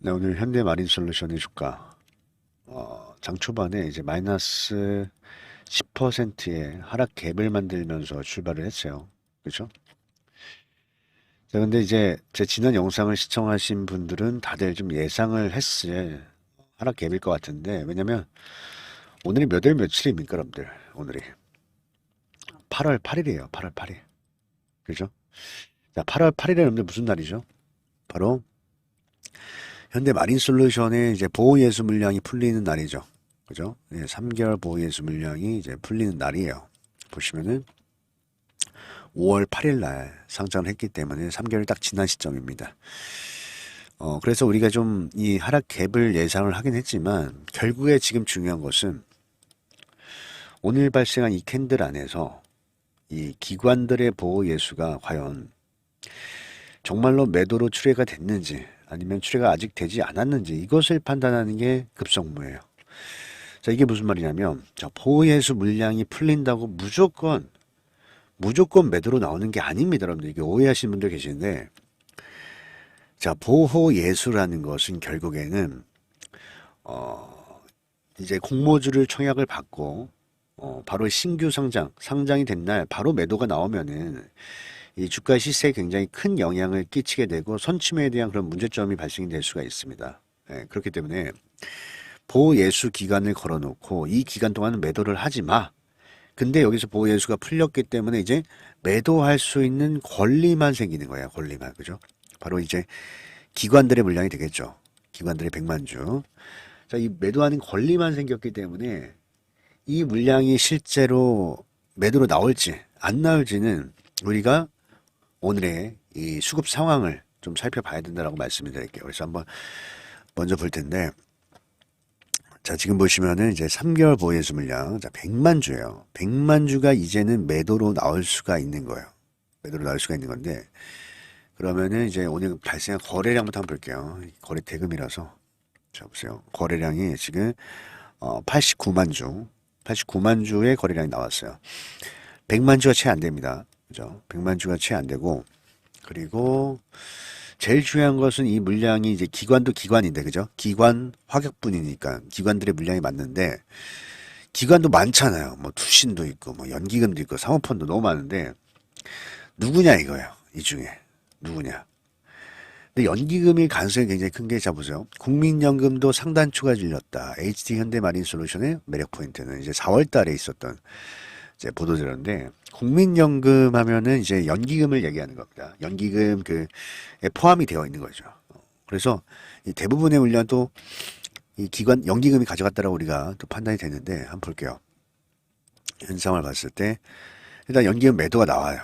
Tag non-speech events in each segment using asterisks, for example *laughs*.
네, 오늘 현대 마린 솔루션의 주가 어, 장 초반에 이제 마이너스 10%의 하락 갭을 만들면서 출발을 했어요. 그죠? 자, 근데 이제 제 지난 영상을 시청하신 분들은 다들 좀 예상을 했을 하락 갭일 것 같은데 왜냐면 오늘이 몇 월 며칠입니까, 여러분들? 오늘이 8월 8일이에요. 8월 8일. 그죠? 자, 8월 8일에 여러분들 무슨 날이죠? 바로 현대 마린 솔루션의 이제 보호 예수 물량이 풀리는 날이죠. 그죠? 예, 3개월 보호 예수 물량이 이제 풀리는 날이에요. 보시면은 5월 8일 날 상장을 했기 때문에 3개월 딱 지난 시점입니다. 어, 그래서 우리가 좀 이 하락 갭을 예상을 하긴 했지만 결국에 지금 중요한 것은 오늘 발생한 이 캔들 안에서 이 기관들의 보호 예수가 과연 정말로 매도로 출회가 됐는지 아니면 출회가 아직 되지 않았는지 이것을 판단하는 게 급성무예요. 자, 이게 무슨 말이냐면 자, 보호예수 물량이 풀린다고 무조건 무조건 매도로 나오는 게 아닙니다. 여러분들 이게 오해하시는 분들 계시는데 자, 보호 예수라는 것은 결국에는 어 이제 공모주를 청약을 받고 어 바로 신규 상장, 상장이 된 날 바로 매도가 나오면은 이 주가 시세에 굉장히 큰 영향을 끼치게 되고 선침해에 대한 그런 문제점이 발생이 될 수가 있습니다. 예, 그렇기 때문에 보호 예수 기간을 걸어놓고 이 기간 동안은 매도를 하지 마. 근데 여기서 보호 예수가 풀렸기 때문에 이제 매도할 수 있는 권리만 생기는 거예요. 권리만 그죠? 바로 이제 기관들의 물량이 되겠죠. 기관들의 백만주. 자, 이 매도하는 권리만 생겼기 때문에 이 물량이 실제로 매도로 나올지 안 나올지는 우리가 오늘의 이 수급 상황을 좀 살펴봐야 된다라고 말씀을 드릴게요. 그래서 한번 먼저 볼 텐데 자, 지금 보시면은 이제 3개월 보유수 물량 자, 100만 주예요. 100만 주가 이제는 매도로 나올 수가 있는 거예요. 매도로 나올 수가 있는 건데 그러면은 이제 오늘 발생한 거래량부터 한번 볼게요. 거래 대금이라서 자, 보세요. 거래량이 지금 어, 89만 주. 89만 주의 거래량이 나왔어요. 100만 주가 채 안 됩니다. 그죠? 100만 주가 채 안 되고 그리고 제일 중요한 것은 이 물량이 이제 기관도 기관인데 그죠? 기관 화격분이니까 기관들의 물량이 맞는데 기관도 많잖아요. 뭐 투신도 있고 뭐 연기금도 있고 사모펀도 너무 많은데 누구냐 이거예요. 이 중에 누구냐? 근데 연기금이 가능성이 굉장히 큰 게 자 보세요. 국민연금도 상단 추가 질렸다. HT 현대마린솔루션의 매력 포인트는 이제 4월 달에 있었던 이제 보도자료인데 국민연금 하면은 이제 연기금을 얘기하는 겁니다. 연기금 그 포함이 되어 있는 거죠. 그래서 이 대부분의 물량도 이 기관 연기금이 가져갔다라고 우리가 또 판단이 되는데 한번 볼게요. 현상을 봤을 때 일단 연기금 매도가 나와요.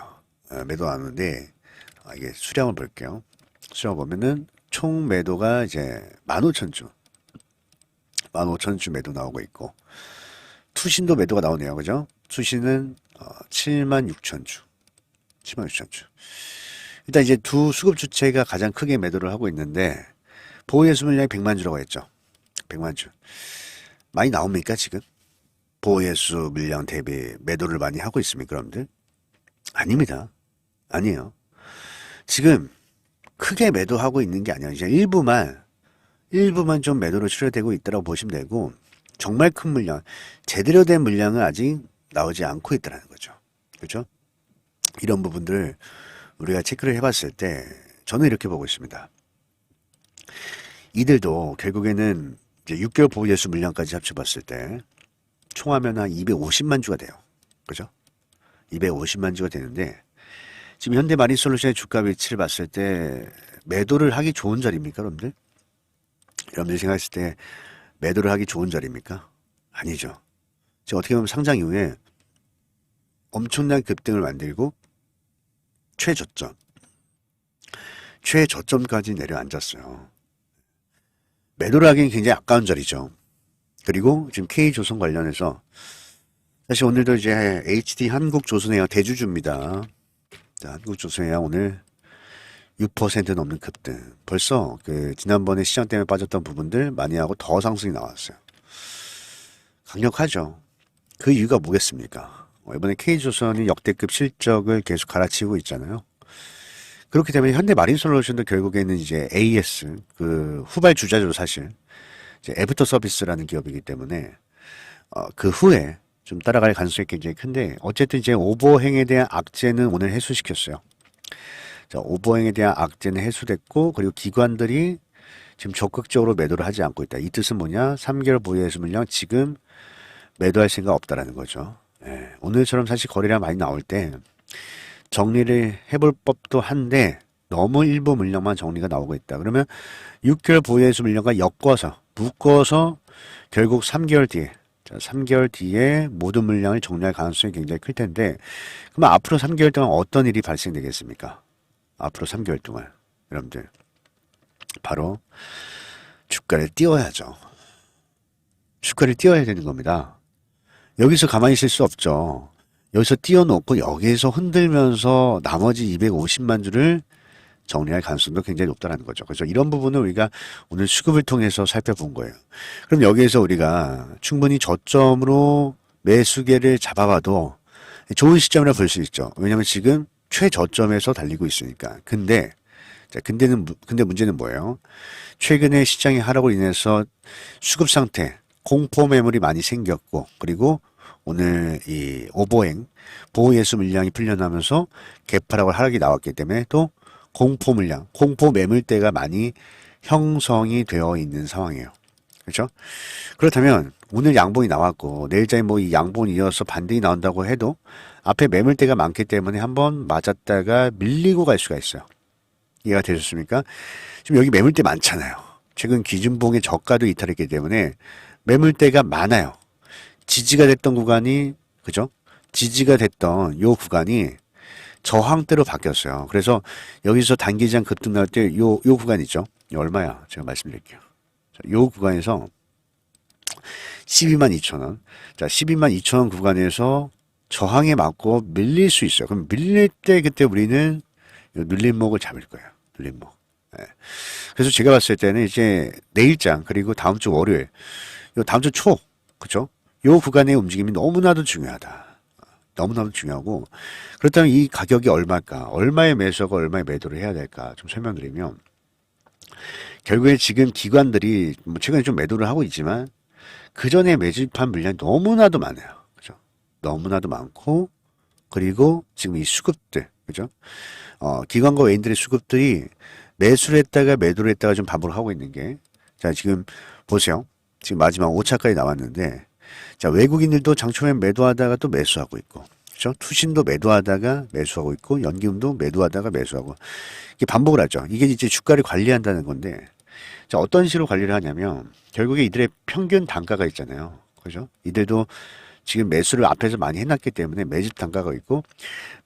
어, 매도 나오는데 아, 이게 수량을 볼게요. 수량 보면은 총 매도가 이제 15,000주. 15,000주 매도 나오고 있고 투신도 매도가 나오네요. 그죠? 투신은 어, 7만 6천 주. 7만 6천 주. 일단 이제 두 수급 주체가 가장 크게 매도를 하고 있는데 보호 예수 물량이 100만 주라고 했죠. 100만 주. 많이 나옵니까 지금? 보호 예수 물량 대비 매도를 많이 하고 있습니까 여러분들? 아닙니다. 아니에요. 지금 크게 매도하고 있는 게 아니라 이제 일부만 일부만 좀 매도로 출혈되고 있다고 보시면 되고 정말 큰 물량, 제대로 된 물량은 아직 나오지 않고 있다는 거죠. 그렇죠? 이런 부분들을 우리가 체크를 해봤을 때 저는 이렇게 보고 있습니다. 이들도 결국에는 이제 6개월 보호 예수 물량까지 합쳐봤을 때 총하면 한 250만 주가 돼요. 그죠? 250만 주가 되는데 지금 현대 마린 솔루션의 주가 위치를 봤을 때 매도를 하기 좋은 자리입니까, 여러분들? 여러분들 생각했을 때 매도를 하기 좋은 자리입니까? 아니죠. 지금 어떻게 보면 상장 이후에 엄청난 급등을 만들고 최저점, 최저점까지 내려앉았어요. 매도를 하기는 굉장히 아까운 자리죠. 그리고 지금 K조선 관련해서 사실 오늘도 이제 HD 한국조선해양 대주주입니다. 자, 한국조선해양 오늘 6% 넘는 급등. 벌써 그 지난번에 시장 때문에 빠졌던 부분들 많이 하고 더 상승이 나왔어요. 강력하죠. 그 이유가 뭐겠습니까? 어, 이번에 K조선이 역대급 실적을 계속 갈아치우고 있잖아요. 그렇기 때문에 현대 마린 솔루션도 결국에는 이제 AS 그 후발 주자죠 사실 이제 애프터 서비스라는 기업이기 때문에 어, 그 후에 좀 따라갈 가능성이 굉장히 큰데 어쨌든 이제 오버행에 대한 악재는 오늘 해소시켰어요. 자, 오버행에 대한 악재는 해소됐고 그리고 기관들이 지금 적극적으로 매도를 하지 않고 있다. 이 뜻은 뭐냐? 3개월 보유해서 물량 지금 매도할 생각 없다라는 거죠. 예, 오늘처럼 사실 거래량 많이 나올 때 정리를 해볼 법도 한데 너무 일부 물량만 정리가 나오고 있다. 그러면 6개월 보유해서 물량과 엮어서 묶어서 결국 3개월 뒤에 자, 3개월 뒤에 모든 물량을 정리할 가능성이 굉장히 클 텐데 그러면 앞으로 3개월 동안 어떤 일이 발생되겠습니까? 앞으로 3개월 동안 여러분들 바로 주가를 띄워야죠. 주가를 띄워야 되는 겁니다. 여기서 가만히 있을 수 없죠. 여기서 띄워놓고 여기에서 흔들면서 나머지 250만 주를 정리할 가능성도 굉장히 높다는 거죠. 그래서 이런 부분을 우리가 오늘 수급을 통해서 살펴본 거예요. 그럼 여기에서 우리가 충분히 저점으로 매수계를 잡아봐도 좋은 시점이라 볼 수 있죠. 왜냐하면 지금 최저점에서 달리고 있으니까. 근데 자, 근데는 무- 근데 문제는 뭐예요? 최근에 시장의 하락으로 인해서 수급 상태, 공포 매물이 많이 생겼고 그리고 오늘 이 오버행 보호 예수 물량이 풀려나면서 개파락을 하락이 나왔기 때문에 또 공포 물량, 공포 매물대가 많이 형성이 되어 있는 상황이에요. 그렇죠? 그렇다면 오늘 양봉이 나왔고 내일자에 뭐 이 양봉 이어서 반등이 나온다고 해도 앞에 매물대가 많기 때문에 한번 맞았다가 밀리고 갈 수가 있어요. 이해가 되셨습니까? 지금 여기 매물대 많잖아요. 최근 기준봉의 저가도 이탈했기 때문에 매물대가 많아요. 지지가 됐던 구간이 그죠? 지지가 됐던 요 구간이 저항대로 바뀌었어요. 그래서 여기서 단기장 급등 때요 요 구간 있죠? 이 얼마야? 제가 말씀드릴게요. 자, 요 구간에서 12만 2천 원. 자, 12만 2천 원 구간에서 저항에 맞고 밀릴 수 있어요. 그럼 밀릴 때 그때 우리는 요 눌림목을 잡을 거예요. 눌림목. 예. 그래서 제가 봤을 때는 이제 내일장 그리고 다음 주 월요일, 요 다음 주 초, 그죠? 요 구간의 움직임이 너무나도 중요하다. 너무나도 중요하고 그렇다면 이 가격이 얼마일까? 얼마의 매수하고 얼마의 매도를 해야 될까? 좀 설명드리면 결국에 지금 기관들이 뭐 최근에 좀 매도를 하고 있지만 그 전에 매집한 물량이 너무나도 많아요. 그죠? 너무나도 많고 그리고 지금 이 수급들 그죠? 어, 기관과 외인들의 수급들이 매수를 했다가 매도를 했다가 좀 반복을 하고 있는 게 자, 지금 보세요. 지금 마지막 5차까지 나왔는데 자, 외국인들도 장초에 매도하다가 또 매수하고 있고 그죠? 투신도 매도하다가 매수하고 있고 연기금도 매도하다가 매수하고 이게 반복을 하죠. 이게 이제 주가를 관리한다는 건데 자, 어떤 식으로 관리를 하냐면 결국에 이들의 평균 단가가 있잖아요. 그죠? 이들도 지금 매수를 앞에서 많이 해놨기 때문에 매집 단가가 있고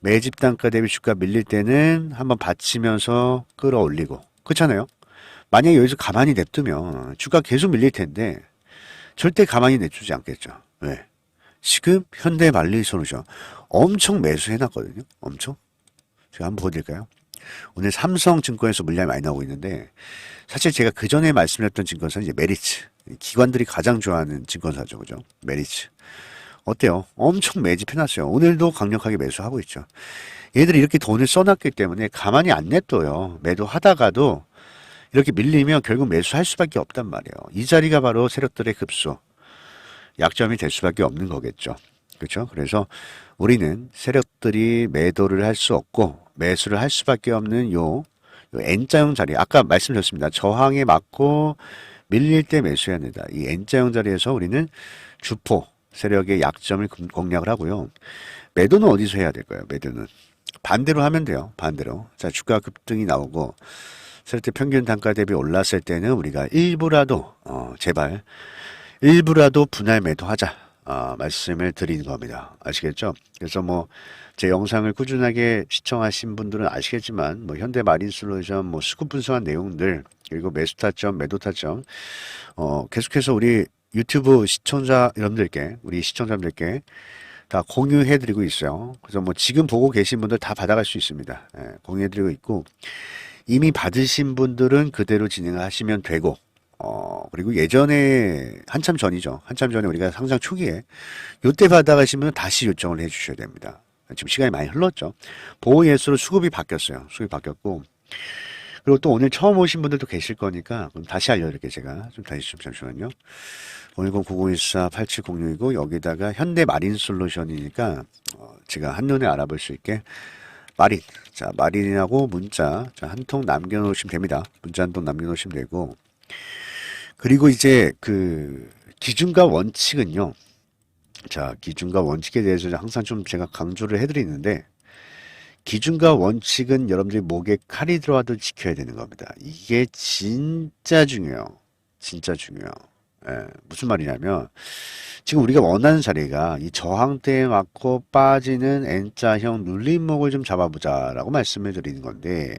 매집 단가 대비 주가 밀릴 때는 한번 받치면서 끌어올리고 그렇잖아요. 만약에 여기서 가만히 냅두면 주가 계속 밀릴 텐데 절대 가만히 내주지 않겠죠. 왜? 지금 현대 말리 솔루션 엄청 매수해놨거든요. 엄청. 제가 한번 보여드릴까요? 오늘 삼성증권에서 물량이 많이 나오고 있는데 사실 제가 그 전에 말씀드렸던 증권사는 이제 메리츠 기관들이 가장 좋아하는 증권사죠, 그죠? 메리츠 어때요? 엄청 매집해놨어요. 오늘도 강력하게 매수하고 있죠. 얘들이 이렇게 돈을 써놨기 때문에 가만히 안 냅둬요. 매도하다가도 이렇게 밀리면 결국 매수할 수밖에 없단 말이에요. 이 자리가 바로 세력들의 급소, 약점이 될 수밖에 없는 거겠죠. 그렇죠? 그래서 우리는 세력들이 매도를 할 수 없고 매수를 할 수밖에 없는 요, 요 N자형 자리. 아까 말씀드렸습니다. 저항에 맞고 밀릴 때 매수해야 된다. 이 N자형 자리에서 우리는 주포 세력의 약점을 금- 공략을 하고요. 매도는 어디서 해야 될까요? 매도는 반대로 하면 돼요. 반대로. 자, 주가 급등이 나오고 세력들 평균 단가 대비 올랐을 때는 우리가 일부라도 어, 제발 일부라도 분할 매도하자. 어, 말씀을 드리는 겁니다. 아시겠죠? 그래서 뭐 제 영상을 꾸준하게 시청하신 분들은 아시겠지만 뭐 현대 마린 솔루션 뭐 수급 분석한 내용들 그리고 매수 타점, 매도 타점 어, 계속해서 우리 유튜브 시청자 여러분들께 우리 시청자분들께 다 공유해드리고 있어요. 그래서 뭐 지금 보고 계신 분들 다 받아갈 수 있습니다. 예, 공유해드리고 있고 이미 받으신 분들은 그대로 진행을 하시면 되고 어, 그리고 예전에 한참 전이죠. 한참 전에 우리가 상장 초기에 요때 받아가시면 다시 요청을 해 주셔야 됩니다. 지금 시간이 많이 흘렀죠. 보호 예수로 수급이 바뀌었어요. 수급이 바뀌었고 그리고 또 오늘 처음 오신 분들도 계실 거니까 그럼 다시 알려드릴게요. 제가 좀 다시 좀 잠시만요. 010-9014-8706이고 여기다가 현대 마린 솔루션이니까 어, 제가 한눈에 알아볼 수 있게 마린 자 마린이라고 문자 한 통 남겨놓으시면 됩니다. 문자 한 통 남겨놓으시면 되고 그리고 이제 그 기준과 원칙은요. 자 기준과 원칙에 대해서 항상 좀 제가 강조를 해드리는데 기준과 원칙은 여러분들이 목에 칼이 들어와도 지켜야 되는 겁니다. 이게 진짜 중요해요. 진짜 중요해요. 예, 무슨 말이냐면 지금 우리가 원하는 자리가 이 저항대에 맞고 빠지는 N자형 눌림목을 좀 잡아보자 라고 말씀을 드리는 건데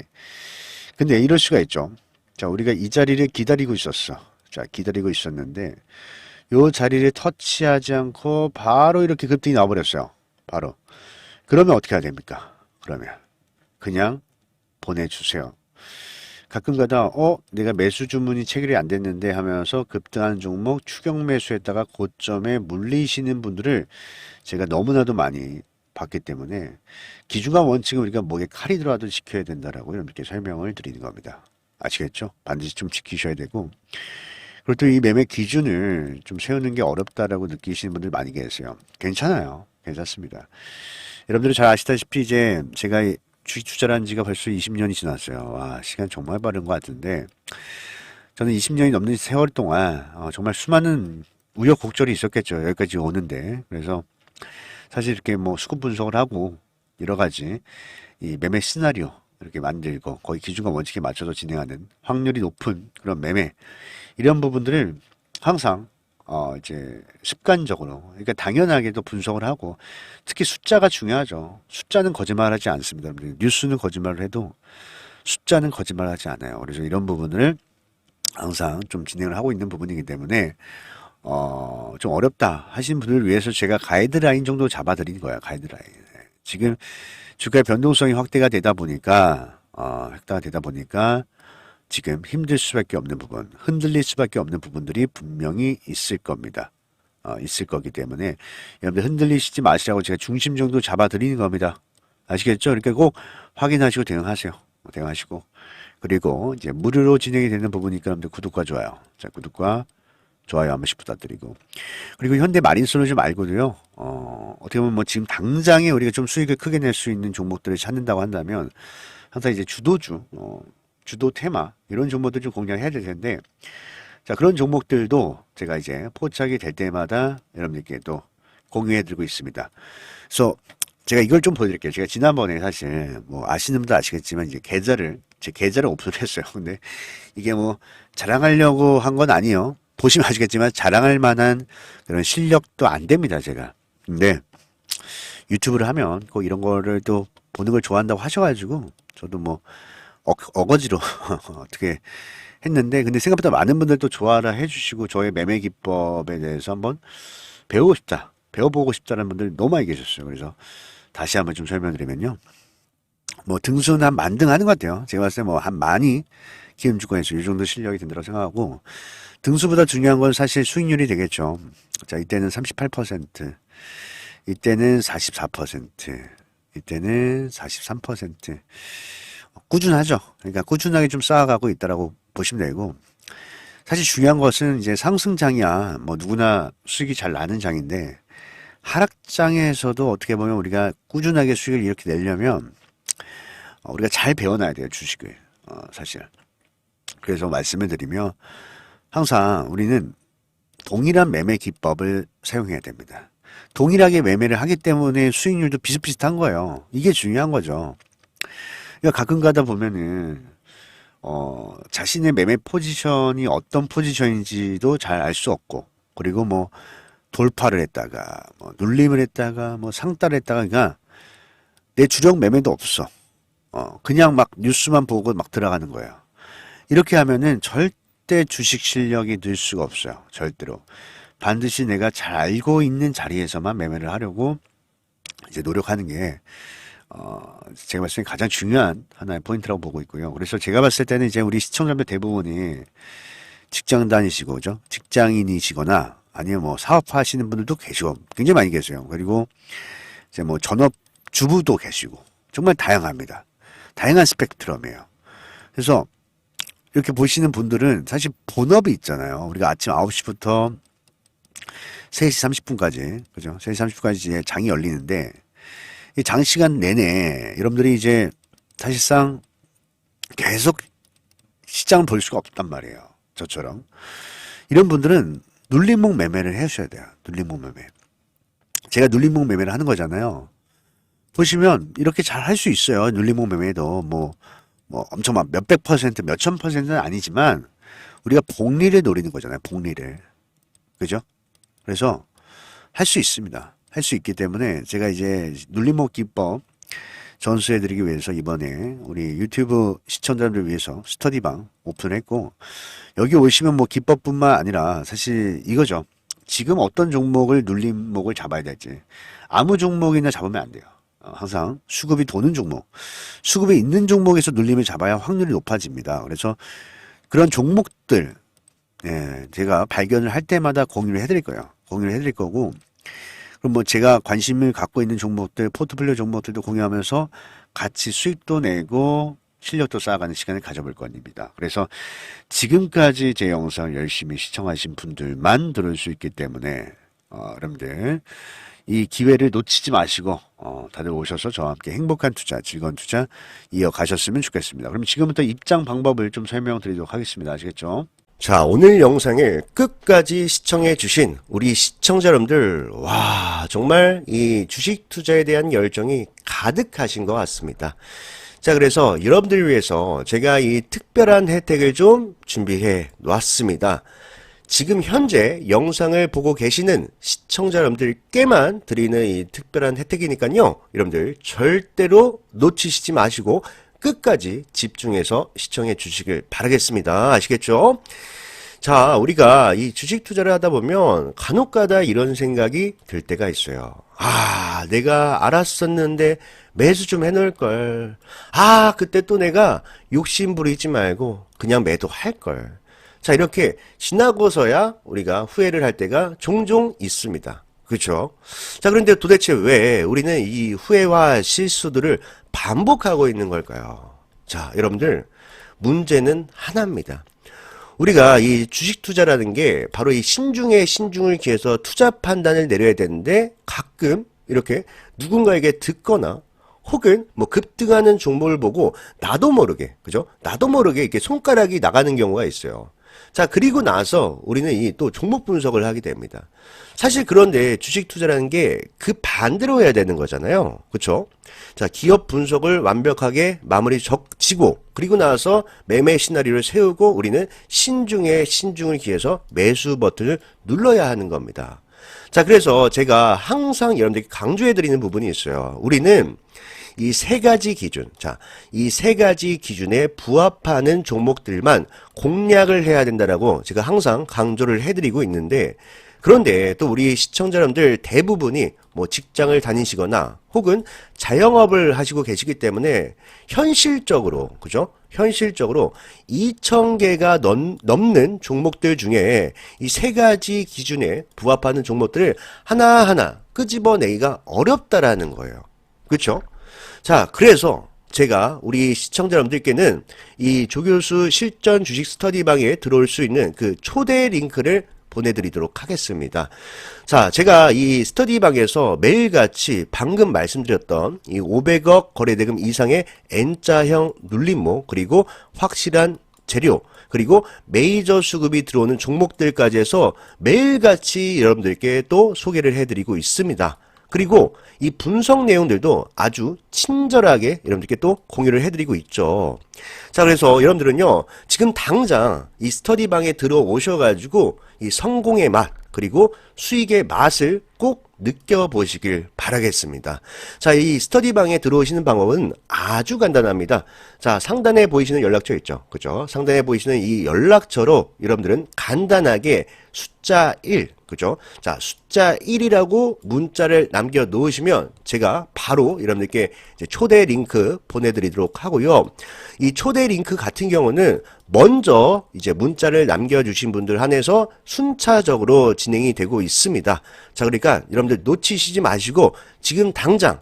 근데 이럴 수가 있죠. 자, 우리가 이 자리를 기다리고 있었어. 자, 기다리고 있었는데 요 자리를 터치하지 않고 바로 이렇게 급등이 나와버렸어요. 바로. 그러면 어떻게 해야 됩니까? 그러면 그냥 보내주세요. 가끔가다 어 내가 매수 주문이 체결이 안 됐는데 하면서 급등하는 종목 추격 매수했다가 고점에 물리시는 분들을 제가 너무나도 많이 봤기 때문에 기준과 원칙은 우리가 목에 칼이 들어와도 지켜야 된다라고 이렇게 설명을 드리는 겁니다. 아시겠죠? 반드시 좀 지키셔야 되고 그리고 또 이 매매 기준을 좀 세우는 게 어렵다라고 느끼시는 분들 많이 계세요. 괜찮아요. 괜찮습니다. 여러분들이 잘 아시다시피 이제 제가 주식 투자를 한 지가 벌써 20년이 지났어요. 와, 시간 정말 빠른 것 같은데, 저는 20년이 넘는 세월 동안 어, 정말 수많은 우여곡절이 있었겠죠. 여기까지 오는데. 그래서 사실 이렇게 뭐 수급 분석을 하고 여러 가지 이 매매 시나리오 이렇게 만들고 거의 기준과 원칙에 맞춰서 진행하는 확률이 높은 그런 매매 이런 부분들을 항상 어 이제 습관적으로 그러니까 당연하게도 분석을 하고 특히 숫자가 중요하죠. 숫자는 거짓말하지 않습니다. 뉴스는 거짓말을 해도 숫자는 거짓말하지 않아요. 그래서 이런 부분을 항상 좀 진행을 하고 있는 부분이기 때문에 어, 좀 어렵다 하시는 분들을 위해서 제가 가이드라인 정도 잡아드린 거야, 가이드라인. 지금 주가의 변동성이 확대가 되다 보니까, 어, 확대가 되다 보니까 지금 힘들 수밖에 없는 부분, 흔들릴 수밖에 없는 부분들이 분명히 있을 겁니다. 어, 있을 거기 때문에 여러분들 흔들리시지 마시라고 제가 중심 정도 잡아드리는 겁니다. 아시겠죠? 그러니까 꼭 확인하시고 대응하세요. 대응하시고. 그리고 이제 무료로 진행이 되는 부분이니까 여러분들 구독과 좋아요. 자, 구독과 좋아요 한 번씩 부탁드리고. 그리고 현대 마린 솔루션 말고도요, 어, 어떻게 보면 뭐 지금 당장에 우리가 좀 수익을 크게 낼 수 있는 종목들을 찾는다고 한다면, 항상 이제 주도주, 어, 주도 테마, 이런 종목들 좀 공략해야 될 텐데, 자, 그런 종목들도 제가 이제 포착이 될 때마다 여러분들께 또 공유해 드리고 있습니다. 그래서 제가 이걸 좀 보여드릴게요. 제가 지난번에 사실 뭐 아시는 분도 아시겠지만 이제 계좌를, 제 계좌를 오픈했어요. *laughs* 근데 이게 뭐 자랑하려고 한 건 아니에요. 보시면 아시겠지만 자랑할 만한 그런 실력도 안 됩니다, 제가. 근데 유튜브를 하면 꼭 이런 거를 또 보는 걸 좋아한다고 하셔가지고 저도 뭐 어, 어거지로 *laughs* 어떻게 했는데 근데 생각보다 많은 분들 또 좋아라 해주시고 저의 매매 기법에 대해서 한번 배우고 싶다, 배워보고 싶다는 분들 너무 많이 계셨어요. 그래서 다시 한번 좀 설명드리면요. 뭐 등수는 한 만등 하는 것 같아요. 제가 봤을 때 뭐 한 많이 기름주권에서 이 정도 실력이 된다고 생각하고 등수보다 중요한 건 사실 수익률이 되겠죠. 자, 이때는 38%, 이때는 44%, 이때는 43%. 꾸준하죠. 그러니까 꾸준하게 좀 쌓아가고 있다라고 보시면 되고, 사실 중요한 것은 이제 상승장이야. 뭐 누구나 수익이 잘 나는 장인데, 하락장에서도 어떻게 보면 우리가 꾸준하게 수익을 이렇게 내려면, 어, 우리가 잘 배워놔야 돼요, 주식을. 어, 사실. 그래서 말씀을 드리면, 항상 우리는 동일한 매매 기법을 사용해야 됩니다. 동일하게 매매를 하기 때문에 수익률도 비슷비슷한 거예요. 이게 중요한 거죠. 그러니까 가끔 가다 보면은 어, 자신의 매매 포지션이 어떤 포지션인지도 잘 알 수 없고, 그리고 뭐 돌파를 했다가, 뭐 눌림을 했다가, 뭐 상따를 했다가, 그러니까 내 주력 매매도 없어. 어, 그냥 막 뉴스만 보고 막 들어가는 거예요. 이렇게 하면은 절대 주식 실력이 늘 수가 없어요. 절대로. 반드시 내가 잘 알고 있는 자리에서만 매매를 하려고 이제 노력하는 게 어, 제가 봤을 때 가장 중요한 하나의 포인트라고 보고 있고요. 그래서 제가 봤을 때는 이제 우리 시청자들 대부분이 직장 다니시고, 그죠? 직장인이시거나 아니면 뭐 사업하시는 분들도 계시고 굉장히 많이 계세요. 그리고 이제 뭐 전업 주부도 계시고 정말 다양합니다. 다양한 스펙트럼이에요. 그래서 이렇게 보시는 분들은 사실 본업이 있잖아요. 우리가 아침 9시부터 3시 30분까지, 그죠? 3시 30분까지 이제 장이 열리는데, 이 장 시간 내내 여러분들이 이제 사실상 계속 시장을 볼 수가 없단 말이에요. 저처럼. 이런 분들은 눌림목 매매를 해주셔야 돼요. 눌림목 매매. 제가 눌림목 매매를 하는 거잖아요. 보시면 이렇게 잘 할 수 있어요. 눌림목 매매도 뭐, 뭐 엄청 막 몇백 퍼센트, 몇천 퍼센트는 아니지만 우리가 복리를 노리는 거잖아요. 복리를. 그죠? 그래서 할 수 있습니다. 할 수 있기 때문에 제가 이제 눌림목 기법 전수해드리기 위해서 이번에 우리 유튜브 시청자들을 위해서 스터디방 오픈했고 여기 오시면 뭐 기법뿐만 아니라 사실 이거죠. 지금 어떤 종목을 눌림목을 잡아야 될지 아무 종목이나 잡으면 안 돼요. 어, 항상 수급이 도는 종목, 수급이 있는 종목에서 눌림을 잡아야 확률이 높아집니다. 그래서 그런 종목들 예, 제가 발견을 할 때마다 공유를 해드릴 거예요. 공유를 해드릴 거고 그럼 뭐 제가 관심을 갖고 있는 종목들, 포트폴리오 종목들도 공유하면서 같이 수익도 내고 실력도 쌓아가는 시간을 가져볼 겁니다. 그래서 지금까지 제 영상을 열심히 시청하신 분들만 들을 수 있기 때문에 어, 여러분들 이 기회를 놓치지 마시고 어, 다들 오셔서 저와 함께 행복한 투자, 즐거운 투자 이어가셨으면 좋겠습니다. 그럼 지금부터 입장 방법을 좀 설명드리도록 하겠습니다. 아시겠죠? 자, 오늘 영상을 끝까지 시청해 주신 우리 시청자 여러분들, 와, 정말 이 주식 투자에 대한 열정이 가득하신 것 같습니다. 자, 그래서 여러분들을 위해서 제가 이 특별한 혜택을 좀 준비해 놨습니다. 지금 현재 영상을 보고 계시는 시청자 여러분들께만 드리는 이 특별한 혜택이니까요. 여러분들 절대로 놓치시지 마시고 끝까지 집중해서 시청해 주시길 바라겠습니다. 아시겠죠? 자, 우리가 이 주식 투자를 하다 보면 간혹 가다 이런 생각이 들 때가 있어요. 아, 내가 알았었는데 매수 좀 해놓을 걸. 아, 그때 또 내가 욕심 부리지 말고 그냥 매도할 걸. 자, 이렇게 지나고서야 우리가 후회를 할 때가 종종 있습니다. 그렇죠? 자, 그런데 도대체 왜 우리는 이 후회와 실수들을 반복하고 있는 걸까요? 자, 여러분들 문제는 하나입니다. 우리가 이 주식 투자라는 게 바로 이 신중에 신중을 기해서 투자 판단을 내려야 되는데 가끔 이렇게 누군가에게 듣거나 혹은 뭐 급등하는 종목을 보고 나도 모르게 그죠? 나도 모르게 이렇게 손가락이 나가는 경우가 있어요. 자, 그리고 나서 우리는 이 또 종목 분석을 하게 됩니다. 사실 그런데 주식 투자라는 게 그 반대로 해야 되는 거잖아요. 그렇죠? 자, 기업 분석을 완벽하게 마무리 적지고 그리고 나서 매매 시나리오를 세우고 우리는 신중에 신중을 기해서 매수 버튼을 눌러야 하는 겁니다. 자, 그래서 제가 항상 여러분들께 강조해 드리는 부분이 있어요. 우리는 이 세 가지 기준, 자, 이 세 가지 기준에 부합하는 종목들만 공략을 해야 된다라고 제가 항상 강조를 해드리고 있는데, 그런데 또 우리 시청자 여러분들 대부분이 뭐 직장을 다니시거나 혹은 자영업을 하시고 계시기 때문에 현실적으로, 그죠? 현실적으로 2,000개가 넘는 종목들 중에 이 세 가지 기준에 부합하는 종목들을 하나하나 끄집어내기가 어렵다라는 거예요. 그렇죠? 자, 그래서 제가 우리 시청자 여러분들께는 이 조교수 실전 주식 스터디방에 들어올 수 있는 그 초대 링크를 보내드리도록 하겠습니다. 자, 제가 이 스터디방에서 매일같이 방금 말씀드렸던 이 500억 거래대금 이상의 N자형 눌림목 그리고 확실한 재료 그리고 메이저 수급이 들어오는 종목들까지 해서 매일같이 여러분들께 또 소개를 해드리고 있습니다. 그리고 이 분석 내용들도 아주 친절하게 여러분들께 또 공유를 해드리고 있죠. 자, 그래서 여러분들은요, 지금 당장 이 스터디방에 들어오셔가지고 이 성공의 맛, 그리고 수익의 맛을 꼭 느껴보시길 바라겠습니다. 자, 이 스터디방에 들어오시는 방법은 아주 간단합니다. 자, 상단에 보이시는 연락처 있죠. 그죠? 상단에 보이시는 이 연락처로 여러분들은 간단하게 숫자 1, 그죠? 자, 숫자 1이라고 문자를 남겨 놓으시면 제가 바로 여러분들께 초대 링크 보내드리도록 하고요. 이 초대 링크 같은 경우는 먼저 이제 문자를 남겨주신 분들 한해서 순차적으로 진행이 되고 있습니다. 자, 그러니까 여러분들 놓치시지 마시고 지금 당장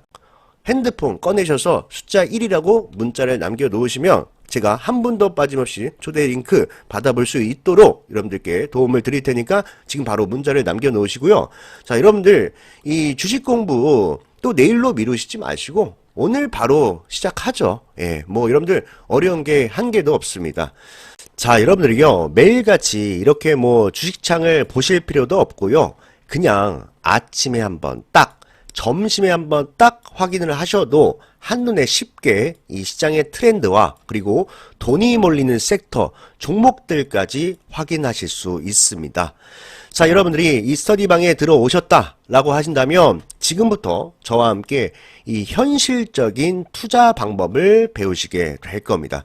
핸드폰 꺼내셔서 숫자 1이라고 문자를 남겨 놓으시면 제가 한 분도 빠짐없이 초대 링크 받아볼 수 있도록 여러분들께 도움을 드릴 테니까 지금 바로 문자를 남겨 놓으시고요. 자, 여러분들 이 주식 공부 또 내일로 미루시지 마시고 오늘 바로 시작하죠. 예, 뭐 여러분들 어려운 게 한 개도 없습니다. 자, 여러분들이요. 매일같이 이렇게 뭐 주식창을 보실 필요도 없고요. 그냥 아침에 한번 딱, 점심에 한번 딱 확인을 하셔도 한눈에 쉽게 이 시장의 트렌드와 그리고 돈이 몰리는 섹터, 종목들까지 확인하실 수 있습니다. 자, 여러분들이 이 스터디방에 들어오셨다라고 하신다면 지금부터 저와 함께 이 현실적인 투자 방법을 배우시게 될 겁니다.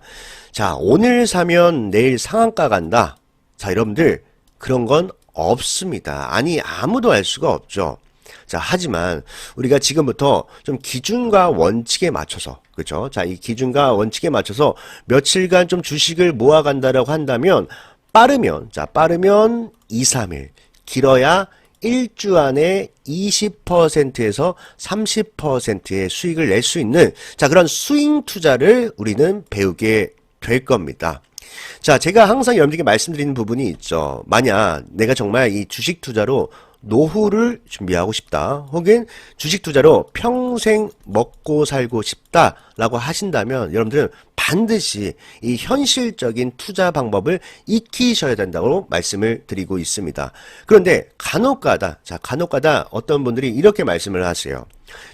자, 오늘 사면 내일 상한가 간다. 자, 여러분들 그런 건 없습니다. 아니, 아무도 알 수가 없죠. 자, 하지만 우리가 지금부터 좀 기준과 원칙에 맞춰서, 그죠? 자, 이 기준과 원칙에 맞춰서 며칠간 좀 주식을 모아 간다라고 한다면, 빠르면, 자, 빠르면 2, 3일, 길어야 1주 안에 20%에서 30%의 수익을 낼 수 있는, 자, 그런 스윙 투자를 우리는 배우게 될 겁니다. 자, 제가 항상 여러분들께 말씀드리는 부분이 있죠. 만약 내가 정말 이 주식 투자로 노후를 준비하고 싶다. 혹은 주식 투자로 평생 먹고 살고 싶다 라고 하신다면 여러분들은 반드시 이 현실적인 투자 방법을 익히셔야 된다고 말씀을 드리고 있습니다. 그런데 간혹가다, 자, 간혹가다 어떤 분들이 이렇게 말씀을 하세요.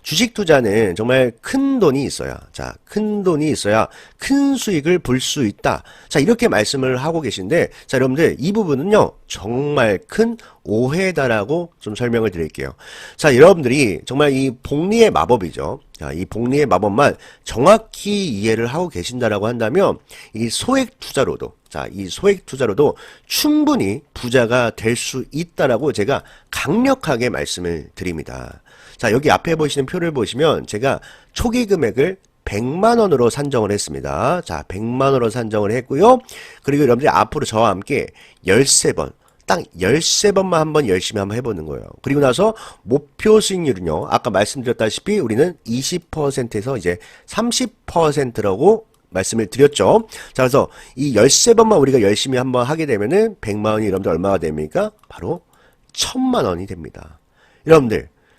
주식 투자는 정말 큰 돈이 있어야, 자, 큰 돈이 있어야 큰 수익을 볼 수 있다. 자, 이렇게 말씀을 하고 계신데, 자, 여러분들, 이 부분은요, 정말 큰 오해다라고 좀 설명을 드릴게요. 자, 여러분들이 정말 이 복리의 마법이죠. 자, 이 복리의 마법만 정확히 이해를 하고 계신다라고 한다면, 이 소액 투자로도, 자, 이 소액 투자로도 충분히 부자가 될 수 있다라고 제가 강력하게 말씀을 드립니다. 자, 여기 앞에 보시는 표를 보시면 제가 초기 금액을 100만 원으로 산정을 했습니다. 자, 100만 원으로 산정을 했고요. 그리고 여러분들이 앞으로 저와 함께 13번, 딱 13번만 한번 열심히 한번 해보는 거예요. 그리고 나서 목표 수익률은요, 아까 말씀드렸다시피 우리는 20%에서 이제 30%라고 말씀을 드렸죠. 자, 그래서 이 13번만 우리가 열심히 한번 하게 되면은 100만 원이 여러분들 얼마가 됩니까? 바로 1000만 원이 됩니다. 여러분들,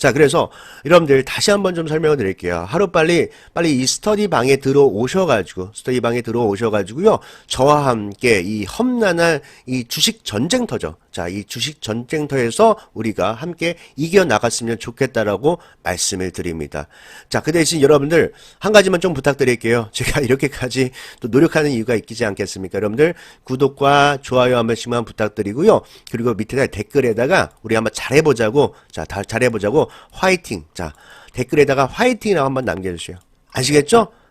자, 그래서 여러분들 다시 한번 좀 설명을 드릴게요. 하루빨리 빨리 이 스터디 방에 들어오셔 가지고 스터디 방에 들어오셔 가지고요. 저와 함께 이 험난한 이 주식 전쟁터죠. 자, 이 주식 전쟁터에서 우리가 함께 이겨 나갔으면 좋겠다라고 말씀을 드립니다. 자, 그 대신 여러분들 한 가지만 좀 부탁드릴게요. *laughs* 제가 이렇게까지 또 노력하는 이유가 있지 않겠습니까? 여러분들 구독과 좋아요 한 번씩만 부탁드리고요. 그리고 밑에다 댓글에다가 우리 한번 잘해보자고 자, 다 잘해보자고 화이팅. 자, 댓글에다가 화이팅이라고 한번 남겨주세요. 아시겠죠?